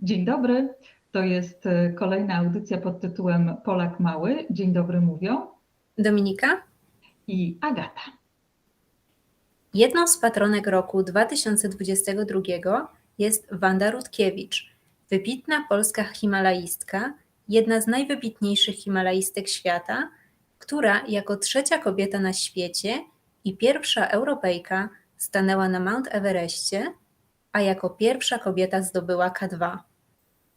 Dzień dobry. To jest e, kolejna audycja pod tytułem Polak Mały. Dzień dobry mówią Dominika? i Agata. Jedną z patronek roku 2022 jest Wanda Rutkiewicz, wybitna polska himalaistka, jedna z najwybitniejszych himalaistek świata, która jako trzecia kobieta na świecie i pierwsza Europejka stanęła na Mount Everestie, a jako pierwsza kobieta zdobyła K2.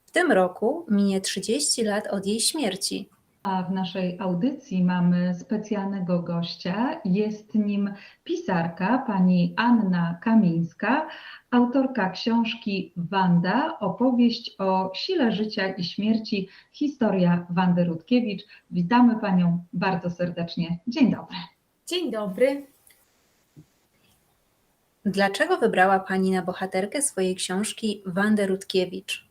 W tym roku minie 30 lat od jej śmierci. A w naszej audycji mamy specjalnego gościa. Jest nim pisarka pani Anna Kamińska, autorka książki Wanda, opowieść o sile życia i śmierci, historia Wandy Rutkiewicz. Witamy panią bardzo serdecznie. Dzień dobry. Dzień dobry. Dlaczego wybrała Pani na bohaterkę swojej książki Wandę Rutkiewicz?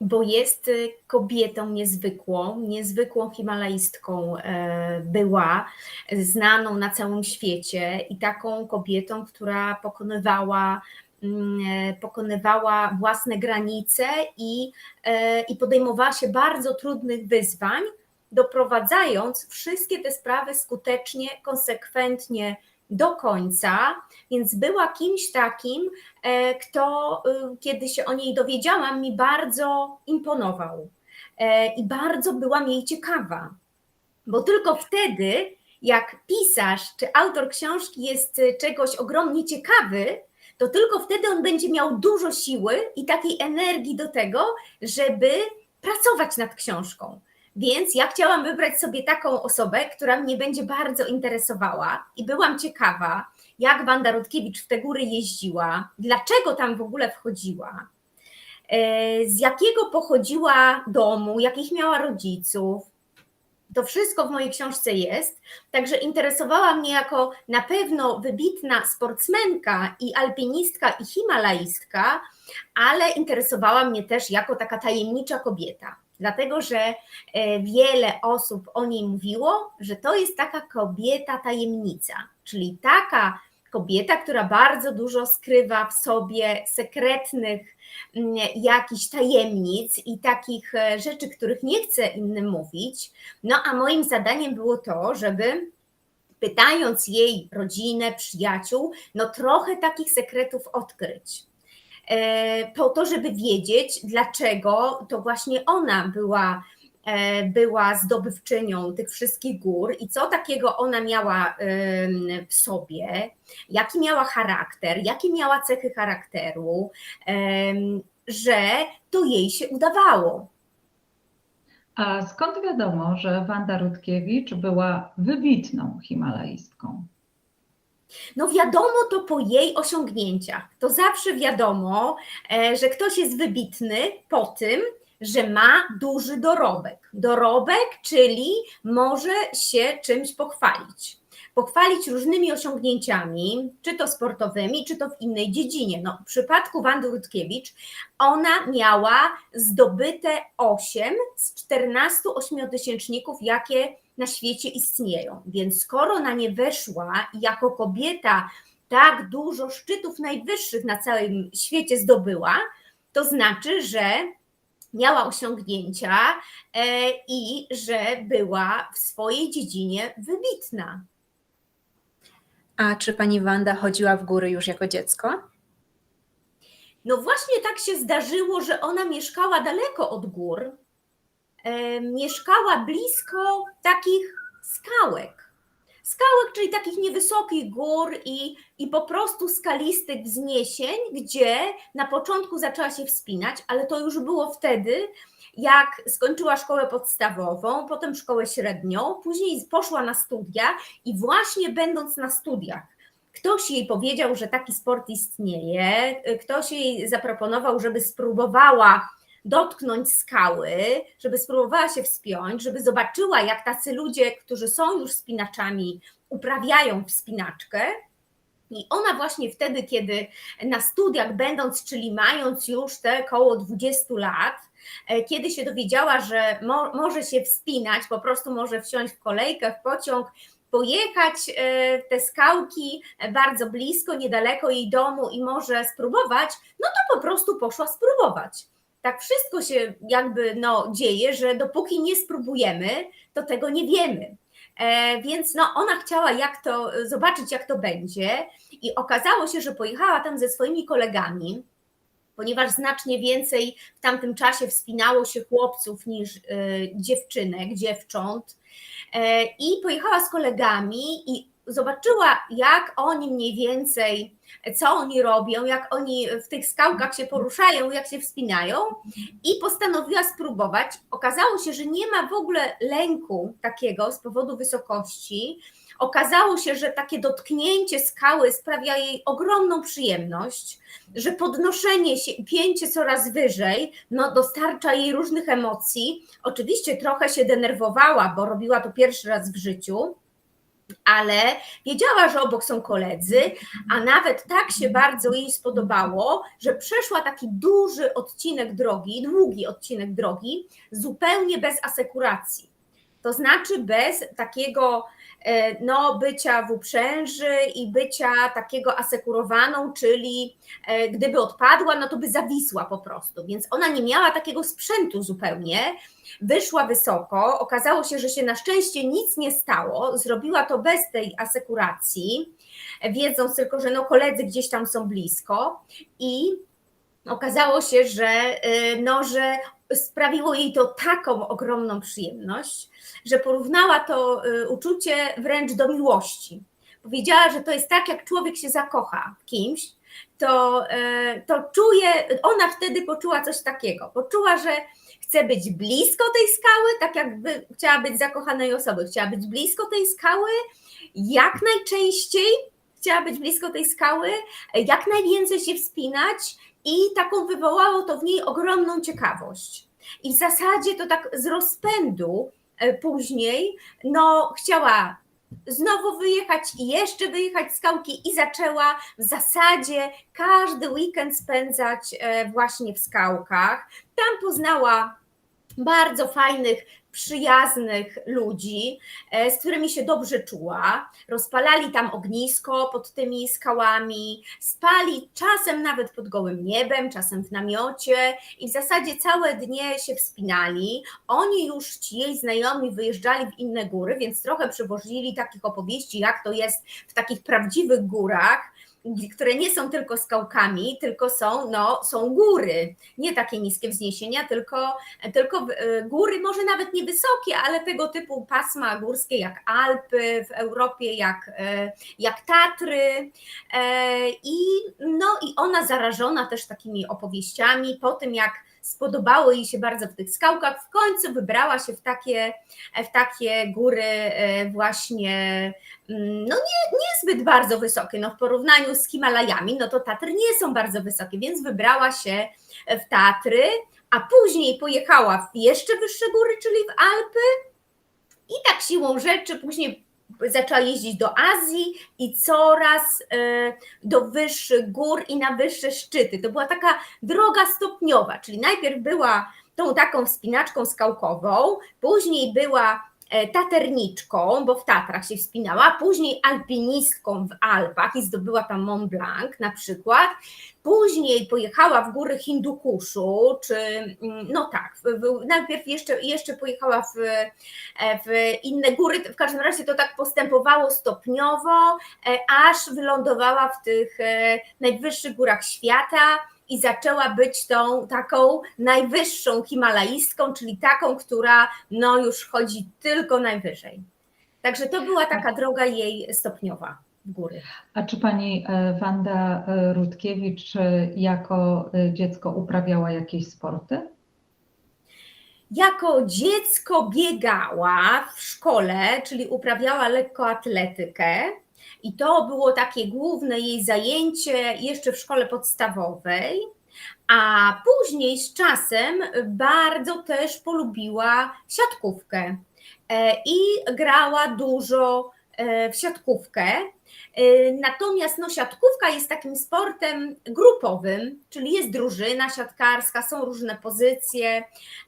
Bo jest y, kobietą niezwykłą, niezwykłą himalaistką e, była, znaną na całym świecie i taką kobietą, która pokonywała, mm, e, pokonywała własne granice i, e, i podejmowała się bardzo trudnych wyzwań, doprowadzając wszystkie te sprawy skutecznie, konsekwentnie do końca, więc była kimś takim, e, kto, y, kiedy się o niej dowiedziałam, mi bardzo imponował E, i bardzo byłam jej ciekawa, bo tylko wtedy, jak pisarz czy autor książki jest y, czegoś ogromnie ciekawy, to tylko wtedy on będzie miał dużo siły i takiej energii do tego, żeby pracować nad książką. Więc ja chciałam wybrać sobie taką osobę, która mnie będzie bardzo interesowała i byłam ciekawa, jak Wanda Rutkiewicz w te góry jeździła, dlaczego tam w ogóle wchodziła, e, z jakiego pochodziła domu, jakich miała rodziców. To wszystko w mojej książce jest, także interesowała mnie jako na pewno wybitna sportsmenka i alpinistka i himalaistka, ale interesowała mnie też jako taka tajemnicza kobieta dlatego że e, wiele osób o niej mówiło, że to jest taka kobieta tajemnica, czyli taka kobieta, która bardzo dużo skrywa w sobie sekretnych jakichś tajemnic i takich e, rzeczy, których nie chce innym mówić. No a moim zadaniem było to, żeby pytając jej rodzinę, przyjaciół, no trochę takich sekretów odkryć. E, po to, żeby wiedzieć, dlaczego to właśnie ona była, e, była zdobywczynią tych wszystkich gór i co takiego ona miała w sobie, jaki miała charakter, jakie miała cechy charakteru, że to jej się udawało. A skąd wiadomo, że Wanda Rutkiewicz była wybitną himalaistką? No wiadomo to po jej osiągnięciach. To zawsze wiadomo, e, że ktoś jest wybitny po tym, że ma duży dorobek. Dorobek, czyli może się czymś pochwalić. Pochwalić różnymi osiągnięciami, czy to sportowymi, czy to w innej dziedzinie. No, w przypadku Wandy Rutkiewicz ona miała zdobyte 8 z 14 ośmiotysięczników, jakie na świecie istnieją. Więc skoro na nie weszła i jako kobieta tak dużo szczytów najwyższych na całym świecie zdobyła, to znaczy, że miała osiągnięcia e, i że była w swojej dziedzinie wybitna. A czy pani Wanda chodziła w góry już jako dziecko? No właśnie tak się zdarzyło, że ona mieszkała daleko od gór, mieszkała blisko takich skałek. Skałek, czyli takich niewysokich gór i, i po prostu skalistych wzniesień, gdzie na początku zaczęła się wspinać, ale to już było wtedy, jak skończyła szkołę podstawową, potem szkołę średnią, później poszła na studia i właśnie będąc na studiach, ktoś jej powiedział, że taki sport istnieje, ktoś jej zaproponował, żeby spróbowała dotknąć skały, żeby spróbowała się wspiąć, żeby zobaczyła, jak tacy ludzie, którzy są już spinaczami, uprawiają wspinaczkę. I ona właśnie wtedy, kiedy na studiach będąc, czyli mając już te około 20 lat, e, kiedy się dowiedziała, że mo może się wspinać, po prostu może wsiąść w kolejkę, w pociąg, pojechać e, te skałki bardzo blisko, niedaleko jej domu i może spróbować, no to po prostu poszła spróbować. Tak wszystko się jakby no, dzieje, że dopóki nie spróbujemy, to tego nie wiemy. E, więc no, ona chciała jak to, zobaczyć, jak to będzie, i okazało się, że pojechała tam ze swoimi kolegami, ponieważ znacznie więcej w tamtym czasie wspinało się chłopców niż y, dziewczynek, dziewcząt. E, I pojechała z kolegami i zobaczyła, jak oni mniej więcej, co oni robią, jak oni w tych skałkach się poruszają, jak się wspinają, i postanowiła spróbować. Okazało się, że nie ma w ogóle lęku takiego z powodu wysokości. Okazało się, że takie dotknięcie skały sprawia jej ogromną przyjemność, że podnoszenie się, pięcie coraz wyżej, no, dostarcza jej różnych emocji. Oczywiście trochę się denerwowała, bo robiła to pierwszy raz w życiu, ale wiedziała, że obok są koledzy, a nawet tak się bardzo jej spodobało, że przeszła taki duży odcinek drogi, długi odcinek drogi, zupełnie bez asekuracji. To znaczy bez takiego e, no, bycia w uprzęży i bycia takiego asekurowaną, czyli e, gdyby odpadła, no to by zawisła po prostu. Więc ona nie miała takiego sprzętu zupełnie. Wyszła wysoko, okazało się, że się na szczęście nic nie stało, zrobiła to bez tej asekuracji, wiedząc tylko, że no koledzy gdzieś tam są blisko i okazało się, że, e, no, że sprawiło jej to taką ogromną przyjemność, że porównała to y, uczucie wręcz do miłości. Powiedziała, że to jest tak, jak człowiek się zakocha kimś, to, y, to czuje, ona wtedy poczuła coś takiego. Poczuła, że chce być blisko tej skały, tak jakby chciała być zakochanej osoby, chciała być blisko tej skały, jak najczęściej chciała być blisko tej skały, jak najwięcej się wspinać i taką wywołało to w niej ogromną ciekawość. I w zasadzie to tak z rozpędu e, później, no chciała znowu wyjechać i jeszcze wyjechać z skałki i zaczęła w zasadzie każdy weekend spędzać e, właśnie w skałkach. Tam poznała bardzo fajnych, przyjaznych ludzi, e, z którymi się dobrze czuła. Rozpalali tam ognisko pod tymi skałami, spali czasem nawet pod gołym niebem, czasem w namiocie i w zasadzie całe dnie się wspinali. Oni już, ci jej znajomi, wyjeżdżali w inne góry, więc trochę przywozili takich opowieści, jak to jest w takich prawdziwych górach które nie są tylko skałkami, tylko są, no, są góry. Nie takie niskie wzniesienia, tylko, tylko e, góry, może nawet niewysokie, ale tego typu pasma górskie jak Alpy w Europie, jak, e, jak Tatry. E, I, no, I ona zarażona też takimi opowieściami po tym, jak spodobało jej się bardzo w tych skałkach, w końcu wybrała się w takie, w takie góry właśnie mm, no nie, niezbyt bardzo wysokie, no w porównaniu z Himalajami, no to Tatry nie są bardzo wysokie, więc wybrała się w Tatry, a później pojechała w jeszcze wyższe góry, czyli w Alpy. I tak siłą rzeczy później zaczęła jeździć do Azji i coraz e, do wyższych gór i na wyższe szczyty. To była taka droga stopniowa, czyli najpierw była tą taką wspinaczką skałkową, później była taterniczką, bo w Tatrach się wspinała, później alpinistką w Alpach i zdobyła tam Mont Blanc na przykład. Później pojechała w góry Hindukuszu, czy mm, no tak, najpierw jeszcze, jeszcze pojechała w, e, w inne góry, w każdym razie to tak postępowało stopniowo, e, aż wylądowała w tych najwyższych górach świata i zaczęła być tą taką najwyższą himalaistką, czyli taką, która no już chodzi tylko najwyżej. Także to była taka droga jej stopniowa w góry. A czy pani e, Wanda e, Rutkiewicz e, jako dziecko uprawiała jakieś sporty? Jako dziecko biegała w szkole, czyli uprawiała lekkoatletykę. I to było takie główne jej zajęcie jeszcze w szkole podstawowej. A później z czasem bardzo też polubiła siatkówkę e, i grała dużo e, w siatkówkę. Y, Natomiast no, siatkówka jest takim sportem grupowym, czyli jest drużyna siatkarska, są różne pozycje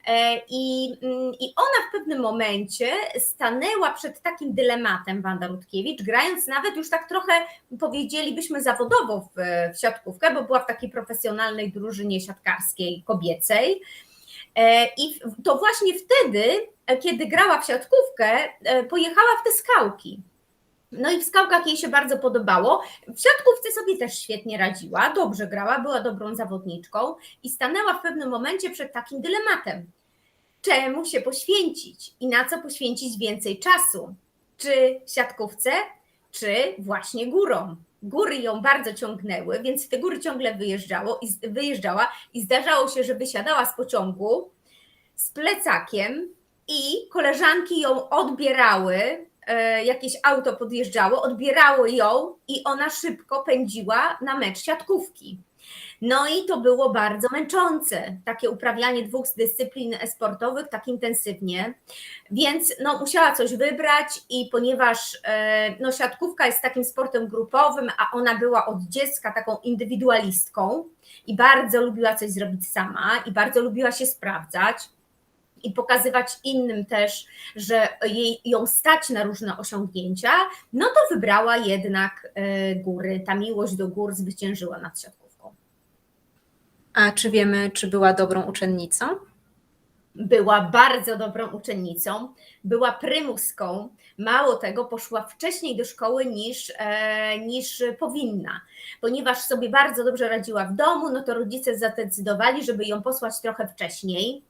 e, i, mm, i ona w pewnym momencie stanęła przed takim dylematem Wanda Rutkiewicz, grając nawet już tak trochę powiedzielibyśmy zawodowo w, w siatkówkę, bo była w takiej profesjonalnej drużynie siatkarskiej kobiecej. E, I to właśnie wtedy, e, kiedy grała w siatkówkę, pojechała w te skałki. No i w skałkach jej się bardzo podobało. W siatkówce sobie też świetnie radziła, dobrze grała, była dobrą zawodniczką i stanęła w pewnym momencie przed takim dylematem. Czemu się poświęcić i na co poświęcić więcej czasu? Czy siatkówce, czy właśnie górom? Góry ją bardzo ciągnęły, więc te góry ciągle wyjeżdżało i wyjeżdżała i zdarzało się, że wysiadała z pociągu z plecakiem i koleżanki ją odbierały, jakieś auto podjeżdżało, odbierało ją i ona szybko pędziła na mecz siatkówki. No i to było bardzo męczące, takie uprawianie dwóch dyscyplin sportowych tak intensywnie, więc no, musiała coś wybrać i ponieważ e, no, siatkówka jest takim sportem grupowym, a ona była od dziecka taką indywidualistką i bardzo lubiła coś zrobić sama i bardzo lubiła się sprawdzać, i pokazywać innym też, że jej, ją stać na różne osiągnięcia, no to wybrała jednak e, góry. Ta miłość do gór zwyciężyła nad siatkówką. A czy wiemy, czy była dobrą uczennicą? Była bardzo dobrą uczennicą, była prymuską. Mało tego, poszła wcześniej do szkoły niż, e, niż powinna, ponieważ sobie bardzo dobrze radziła w domu, no to rodzice zadecydowali, żeby ją posłać trochę wcześniej.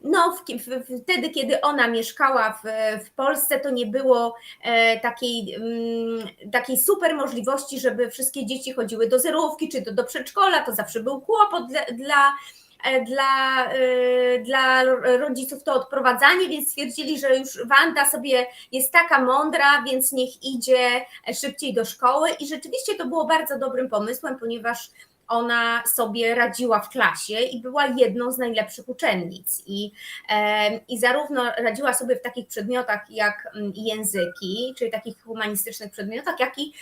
No, w, w, wtedy, kiedy ona mieszkała w, w Polsce, to nie było e, takiej, mm, takiej super możliwości, żeby wszystkie dzieci chodziły do zerówki czy do, do przedszkola. To zawsze był kłopot dla, dla, e, dla, e, dla rodziców to odprowadzanie, więc stwierdzili, że już Wanda sobie jest taka mądra, więc niech idzie szybciej do szkoły. I rzeczywiście to było bardzo dobrym pomysłem, ponieważ ona sobie radziła w klasie i była jedną z najlepszych uczennic. I, I zarówno radziła sobie w takich przedmiotach jak mm, języki, czyli takich humanistycznych przedmiotach, jak i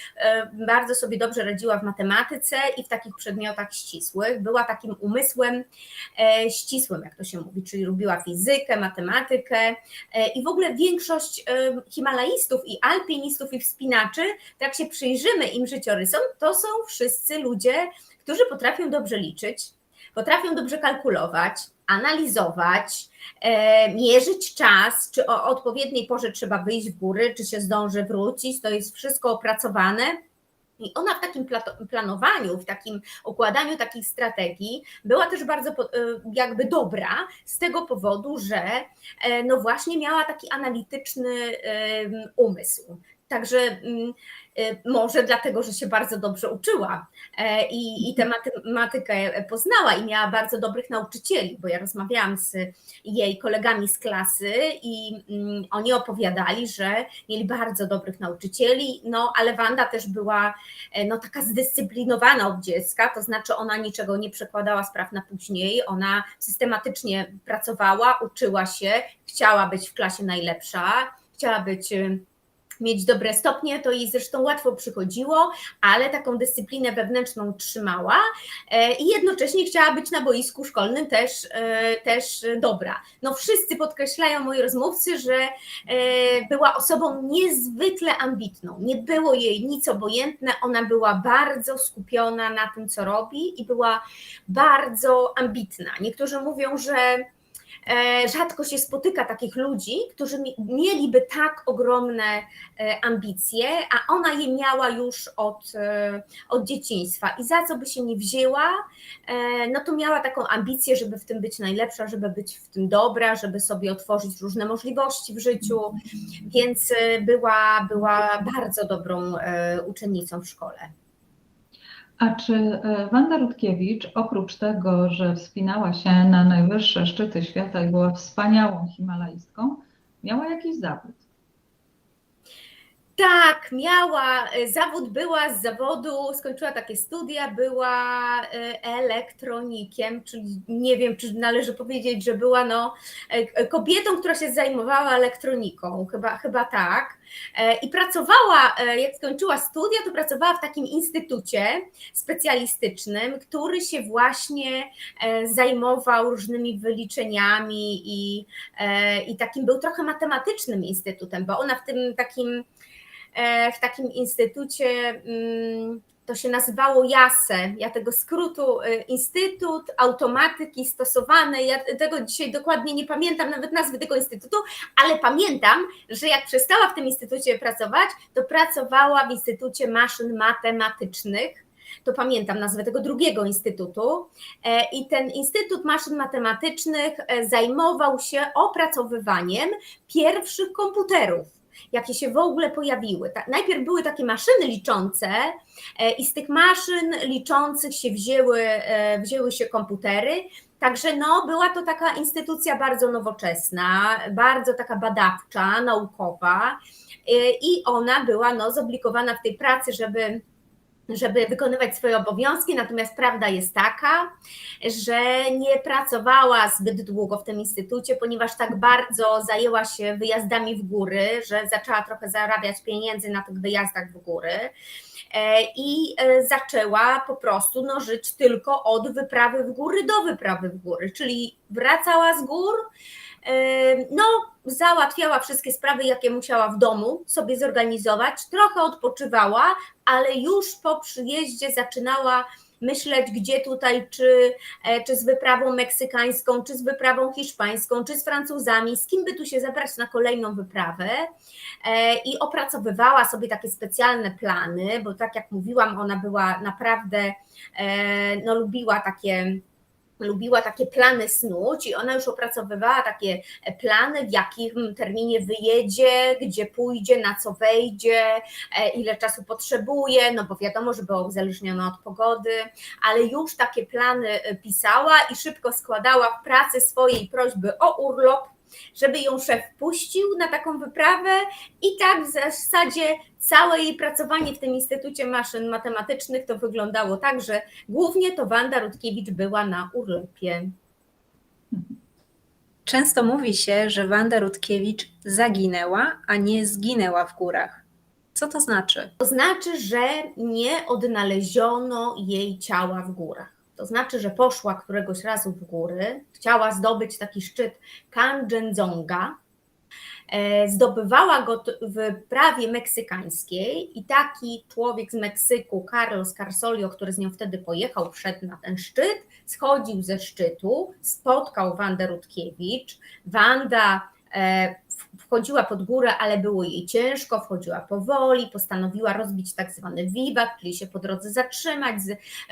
bardzo sobie dobrze radziła w matematyce i w takich przedmiotach ścisłych. Była takim umysłem e, ścisłym, jak to się mówi, czyli lubiła fizykę, matematykę e, i w ogóle większość himalaistów i alpinistów i wspinaczy, jak się przyjrzymy im życiorysom, to są wszyscy ludzie, którzy potrafią dobrze liczyć, potrafią dobrze kalkulować, analizować, e, mierzyć czas, czy o odpowiedniej porze trzeba wyjść w góry, czy się zdąży wrócić, to jest wszystko opracowane. I ona w takim planowaniu, w takim układaniu takich strategii była też bardzo e, jakby dobra z tego powodu, że e, no właśnie miała taki analityczny umysł. Także mm, może dlatego, że się bardzo dobrze uczyła e, i, i tę matematykę poznała i miała bardzo dobrych nauczycieli, bo ja rozmawiałam z jej kolegami z klasy i mm, oni opowiadali, że mieli bardzo dobrych nauczycieli, no ale Wanda też była e, no, taka zdyscyplinowana od dziecka, to znaczy ona niczego nie przekładała spraw na później, ona systematycznie pracowała, uczyła się, chciała być w klasie najlepsza, chciała być y, mieć dobre stopnie, to jej zresztą łatwo przychodziło, ale taką dyscyplinę wewnętrzną trzymała e, i jednocześnie chciała być na boisku szkolnym też, e, też dobra. No wszyscy podkreślają moi rozmówcy, że e, była osobą niezwykle ambitną, nie było jej nic obojętne, ona była bardzo skupiona na tym, co robi i była bardzo ambitna. Niektórzy mówią, że rzadko się spotyka takich ludzi, którzy mieliby tak ogromne e, ambicje, a ona je miała już od, e, od dzieciństwa i za co by się nie wzięła, no to miała taką ambicję, żeby w tym być najlepsza, żeby być w tym dobra, żeby sobie otworzyć różne możliwości w życiu, więc była, była bardzo dobrą uczennicą w szkole. A czy e, Wanda Rutkiewicz, oprócz tego, że wspinała się na najwyższe szczyty świata i była wspaniałą himalaistką, miała jakiś zawód? Tak, miała zawód, była z zawodu, skończyła takie studia, była e, elektronikiem, czyli nie wiem, czy należy powiedzieć, że była no, e, kobietą, która się zajmowała elektroniką, chyba, chyba tak. E, I pracowała, e, jak skończyła studia, to pracowała w takim instytucie specjalistycznym, który się właśnie e, zajmował różnymi wyliczeniami i, i takim był trochę matematycznym instytutem, bo ona w tym takim w takim instytucie, mm, to się nazywało JASE, ja tego skrótu, e, Instytut Automatyki Stosowanej, ja tego dzisiaj dokładnie nie pamiętam nawet nazwy tego instytutu, ale pamiętam, że jak przestała w tym instytucie pracować, to pracowała w Instytucie Maszyn Matematycznych, to pamiętam nazwę tego drugiego instytutu. E, I ten Instytut Maszyn Matematycznych e, zajmował się opracowywaniem pierwszych komputerów jakie się w ogóle pojawiły. Najpierw były takie maszyny liczące e, i z tych maszyn liczących się wzięły, e, wzięły się komputery. Także no, była to taka instytucja bardzo nowoczesna, bardzo taka badawcza, naukowa e, i ona była no, zobligowana w tej pracy, żeby żeby wykonywać swoje obowiązki, natomiast prawda jest taka, że nie pracowała zbyt długo w tym instytucie, ponieważ tak bardzo zajęła się wyjazdami w góry, że zaczęła trochę zarabiać pieniędzy na tych wyjazdach w góry e, i e, zaczęła po prostu no, żyć tylko od wyprawy w góry do wyprawy w góry, czyli wracała z gór, no załatwiała wszystkie sprawy, jakie musiała w domu sobie zorganizować, trochę odpoczywała, ale już po przyjeździe zaczynała myśleć, gdzie tutaj, czy, e, czy z wyprawą meksykańską, czy z wyprawą hiszpańską, czy z Francuzami, z kim by tu się zabrać na kolejną wyprawę. E, I opracowywała sobie takie specjalne plany, bo tak jak mówiłam, ona była naprawdę, e, no lubiła takie lubiła takie plany snuć i ona już opracowywała takie plany, w jakim terminie wyjedzie, gdzie pójdzie, na co wejdzie, e, ile czasu potrzebuje, no bo wiadomo, że było uzależnione od pogody, ale już takie plany e, pisała i szybko składała w pracy swojej prośby o urlop, żeby ją szef puścił na taką wyprawę i tak w zasadzie całe jej pracowanie w tym Instytucie Maszyn Matematycznych to wyglądało tak, że głównie to Wanda Rutkiewicz była na urlopie. Często mówi się, że Wanda Rutkiewicz zaginęła, a nie zginęła w górach. Co to znaczy? To znaczy, że nie odnaleziono jej ciała w górach. To znaczy, że poszła któregoś razu w góry, chciała zdobyć taki szczyt Kanchenjunga, e, zdobywała go w prawie meksykańskiej i taki człowiek z Meksyku, Carlos Carsolio, który z nią wtedy pojechał, wszedł na ten szczyt, schodził ze szczytu, spotkał Wandę Rutkiewicz. Wanda e, wchodziła pod górę, ale było jej ciężko, wchodziła powoli, postanowiła rozbić tak zwany wiwat, czyli się po drodze zatrzymać,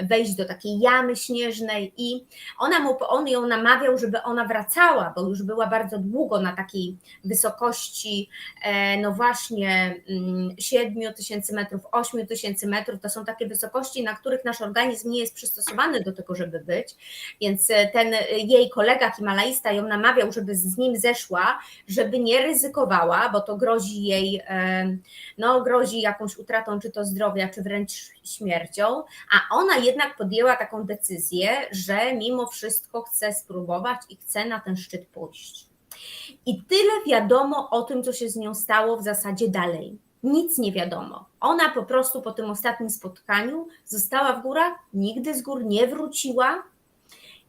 wejść do takiej jamy śnieżnej i ona mu, on ją namawiał, żeby ona wracała, bo już była bardzo długo na takiej wysokości, e, no właśnie 7 tysięcy metrów, 8 tysięcy metrów, to są takie wysokości, na których nasz organizm nie jest przystosowany do tego, żeby być, więc ten jej kolega himalaista ją namawiał, żeby z nim zeszła, żeby nie ryzykowała, bo to grozi jej, e, no grozi jakąś utratą czy to zdrowia, czy wręcz śmiercią, a ona jednak podjęła taką decyzję, że mimo wszystko chce spróbować i chce na ten szczyt pójść. I tyle wiadomo o tym, co się z nią stało w zasadzie dalej. Nic nie wiadomo. Ona po prostu po tym ostatnim spotkaniu została w górach, nigdy z gór nie wróciła,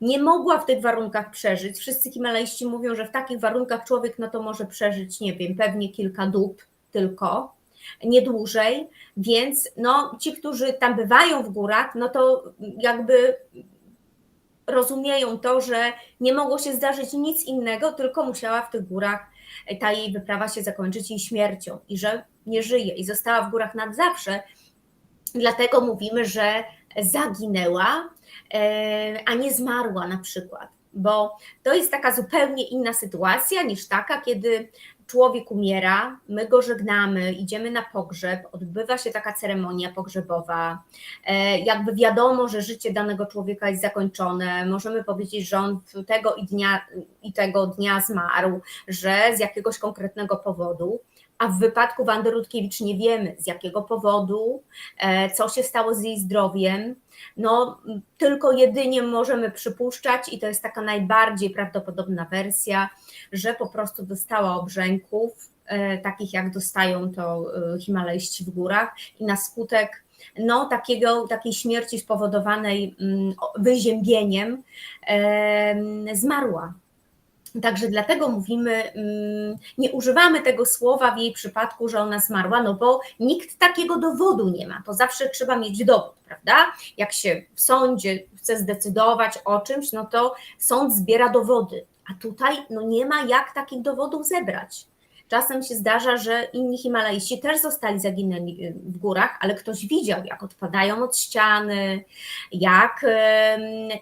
nie mogła w tych warunkach przeżyć. Wszyscy himalaiści mówią, że w takich warunkach człowiek no to może przeżyć, nie wiem, pewnie kilka dób tylko, nie dłużej, więc no, ci, którzy tam bywają w górach, no to jakby rozumieją to, że nie mogło się zdarzyć nic innego, tylko musiała w tych górach ta jej wyprawa się zakończyć jej śmiercią i że nie żyje i została w górach na zawsze. Dlatego mówimy, że zaginęła, a nie zmarła na przykład, bo to jest taka zupełnie inna sytuacja niż taka, kiedy człowiek umiera, my go żegnamy, idziemy na pogrzeb, odbywa się taka ceremonia pogrzebowa, e, jakby wiadomo, że życie danego człowieka jest zakończone, możemy powiedzieć, że on tego i dnia i tego dnia zmarł, że z jakiegoś konkretnego powodu, a w wypadku Wandy Rutkiewicz nie wiemy z jakiego powodu, e, co się stało z jej zdrowiem. No, tylko jedynie możemy przypuszczać, i to jest taka najbardziej prawdopodobna wersja, że po prostu dostała obrzęków, e, takich jak dostają to e, Himalajści w górach, i na skutek no, takiego, takiej śmierci spowodowanej mm, wyziębieniem em, zmarła. Także dlatego mówimy, mm, nie używamy tego słowa w jej przypadku, że ona zmarła, no bo nikt takiego dowodu nie ma. To zawsze trzeba mieć dowód, prawda? Jak się w sądzie chce zdecydować o czymś, no to sąd zbiera dowody. A tutaj no nie ma jak takich dowodów zebrać. Czasem się zdarza, że inni Himalaiści też zostali zaginęli w górach, ale ktoś widział, jak odpadają od ściany, jak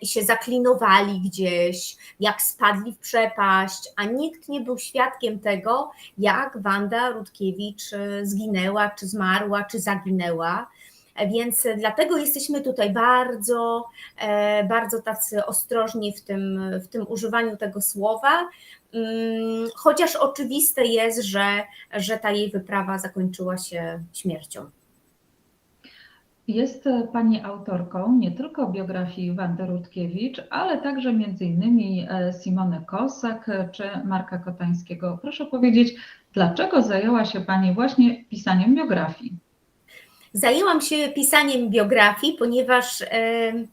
się zaklinowali gdzieś, jak spadli w przepaść, a nikt nie był świadkiem tego, jak Wanda Rutkiewicz y, zginęła, czy zmarła, czy zaginęła. E, Więc dlatego jesteśmy tutaj bardzo, e, bardzo tacy ostrożni w tym, w tym używaniu tego słowa. Mm, Chociaż oczywiste jest, że, że ta jej wyprawa zakończyła się śmiercią. Jest Pani autorką nie tylko biografii Wandy Rutkiewicz, ale także między innymi e, Simony Kosak czy Marka Kotańskiego. Proszę powiedzieć, dlaczego zajęła się Pani właśnie pisaniem biografii? Zajęłam się pisaniem biografii, ponieważ em,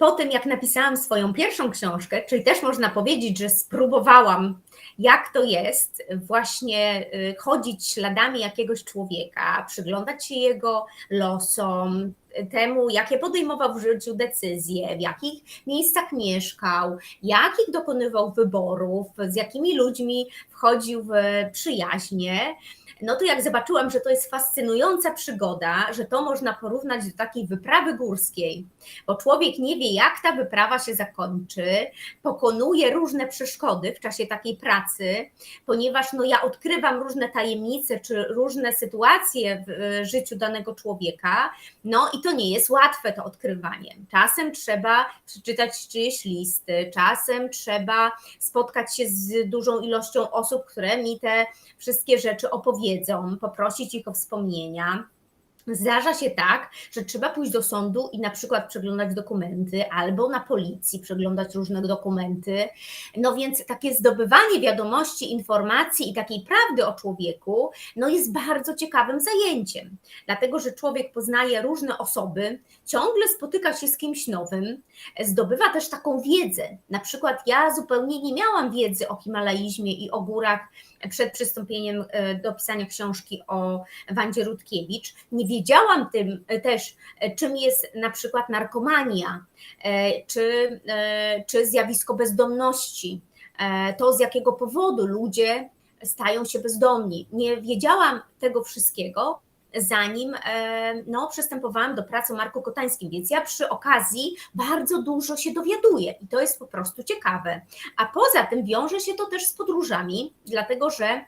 po tym, jak napisałam swoją pierwszą książkę, czyli też można powiedzieć, że spróbowałam, jak to jest właśnie y, chodzić śladami jakiegoś człowieka, przyglądać się jego losom, temu, jakie podejmował w życiu decyzje, w jakich miejscach mieszkał, jakich dokonywał wyborów, z jakimi ludźmi wchodził w przyjaźnie. No to jak zobaczyłam, że to jest fascynująca przygoda, że to można porównać do takiej wyprawy górskiej, bo człowiek nie wie, jak ta wyprawa się zakończy, pokonuje różne przeszkody w czasie takiej pracy, ponieważ no ja odkrywam różne tajemnice czy różne sytuacje w życiu danego człowieka, no i to nie jest łatwe to odkrywanie. Czasem trzeba przeczytać czyjeś listy, czasem trzeba spotkać się z dużą ilością osób, które mi te wszystkie rzeczy opowiedzą, poprosić ich o wspomnienia. Zdarza się tak, że trzeba pójść do sądu i na przykład przeglądać dokumenty, albo na policji przeglądać różne dokumenty. No więc takie zdobywanie wiadomości, informacji i takiej prawdy o człowieku, no jest bardzo ciekawym zajęciem, dlatego że człowiek poznaje różne osoby, ciągle spotyka się z kimś nowym, zdobywa też taką wiedzę. Na przykład ja zupełnie nie miałam wiedzy o himalaizmie i o górach przed przystąpieniem e, do pisania książki o Wandzie Rutkiewicz. Nie wiedziałam tym e, też, e, czym jest na przykład narkomania, czy, czy zjawisko bezdomności, to z jakiego powodu ludzie stają się bezdomni. Nie wiedziałam tego wszystkiego, zanim e, no, przystępowałam do pracy o Marku Kotańskim, więc ja przy okazji bardzo dużo się dowiaduję i to jest po prostu ciekawe. A poza tym wiąże się to też z podróżami, dlatego że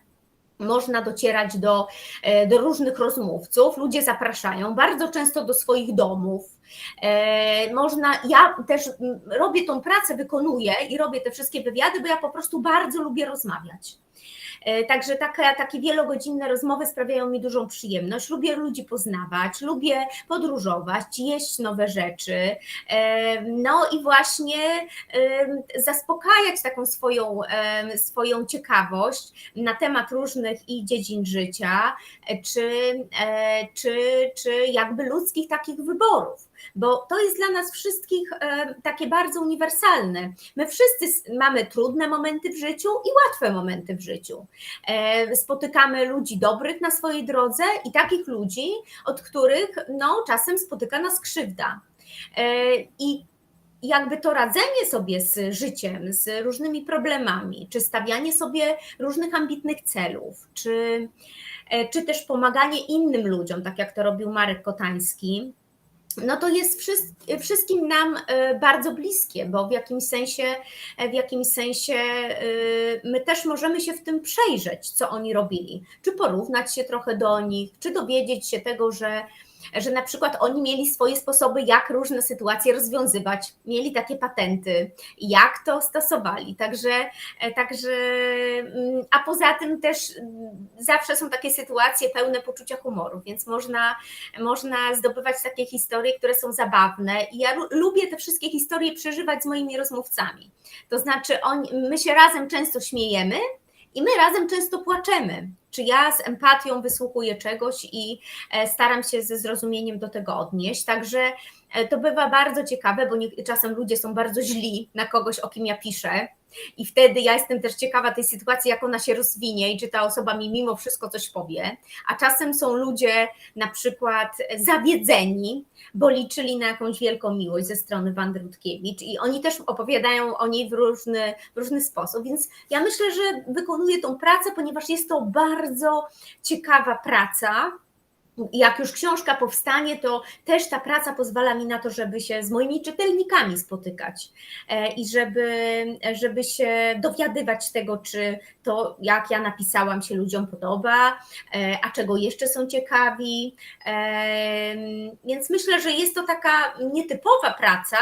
można docierać do, e, do różnych rozmówców, ludzie zapraszają bardzo często do swoich domów. E, Można, ja też robię tą pracę, wykonuję i robię te wszystkie wywiady, bo ja po prostu bardzo lubię rozmawiać. E, Także taka, takie wielogodzinne rozmowy sprawiają mi dużą przyjemność. Lubię ludzi poznawać, lubię podróżować, jeść nowe rzeczy. E, No i właśnie zaspokajać taką swoją, swoją ciekawość na temat różnych i dziedzin życia, e, czy, czy, czy jakby ludzkich takich wyborów. Bo to jest dla nas wszystkich e, takie bardzo uniwersalne. My wszyscy mamy trudne momenty w życiu i łatwe momenty w życiu. E, Spotykamy ludzi dobrych na swojej drodze i takich ludzi, od których no, czasem spotyka nas krzywda. E, I jakby to radzenie sobie z życiem, z różnymi problemami, czy stawianie sobie różnych ambitnych celów, czy, czy też pomaganie innym ludziom, tak jak to robił Marek Kotański, no to jest wszys- wszystkim nam e, bardzo bliskie, bo w jakimś sensie, e, w jakimś sensie e, my też możemy się w tym przejrzeć, co oni robili, czy porównać się trochę do nich, czy dowiedzieć się tego, że że na przykład oni mieli swoje sposoby, jak różne sytuacje rozwiązywać, mieli takie patenty, jak to stosowali. Także, e, także mm, a poza tym też mm, zawsze są takie sytuacje pełne poczucia humoru, więc można, można zdobywać takie historie, które są zabawne. I ja lu- lubię te wszystkie historie przeżywać z moimi rozmówcami. To znaczy, my się razem często śmiejemy i my razem często płaczemy. Czy ja z empatią wysłuchuję czegoś i e, staram się ze zrozumieniem do tego odnieść. Także e, to bywa bardzo ciekawe, bo nie, czasem ludzie są bardzo źli na kogoś, o kim ja piszę. I wtedy ja jestem też ciekawa tej sytuacji, jak ona się rozwinie i czy ta osoba mi mimo wszystko coś powie. A czasem są ludzie na przykład zawiedzeni, bo liczyli na jakąś wielką miłość ze strony Wandy Rutkiewicz i oni też opowiadają o niej w różny, w różny sposób. Więc ja myślę, że wykonuję tą pracę, ponieważ jest to bardzo ciekawa praca. Jak już książka powstanie, to też ta praca pozwala mi na to, żeby się z moimi czytelnikami spotykać e, i żeby, żeby się dowiadywać tego, czy to, jak ja napisałam, się ludziom podoba, e, a czego jeszcze są ciekawi. E, Więc myślę, że jest to taka nietypowa praca,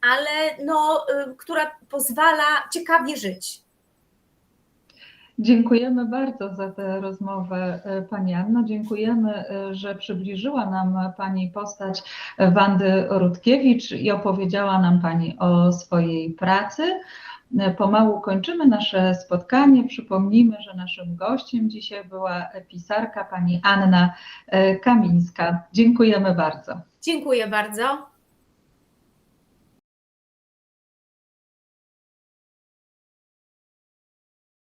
ale no, y, która pozwala ciekawie żyć. Dziękujemy bardzo za tę rozmowę e, Pani Anno. Dziękujemy, e, że przybliżyła nam Pani postać Wandy Rutkiewicz i opowiedziała nam Pani o swojej pracy. E, Pomału kończymy nasze spotkanie. Przypomnijmy, że naszym gościem dzisiaj była pisarka Pani Anna e, Kamińska. Dziękujemy bardzo. Dziękuję bardzo.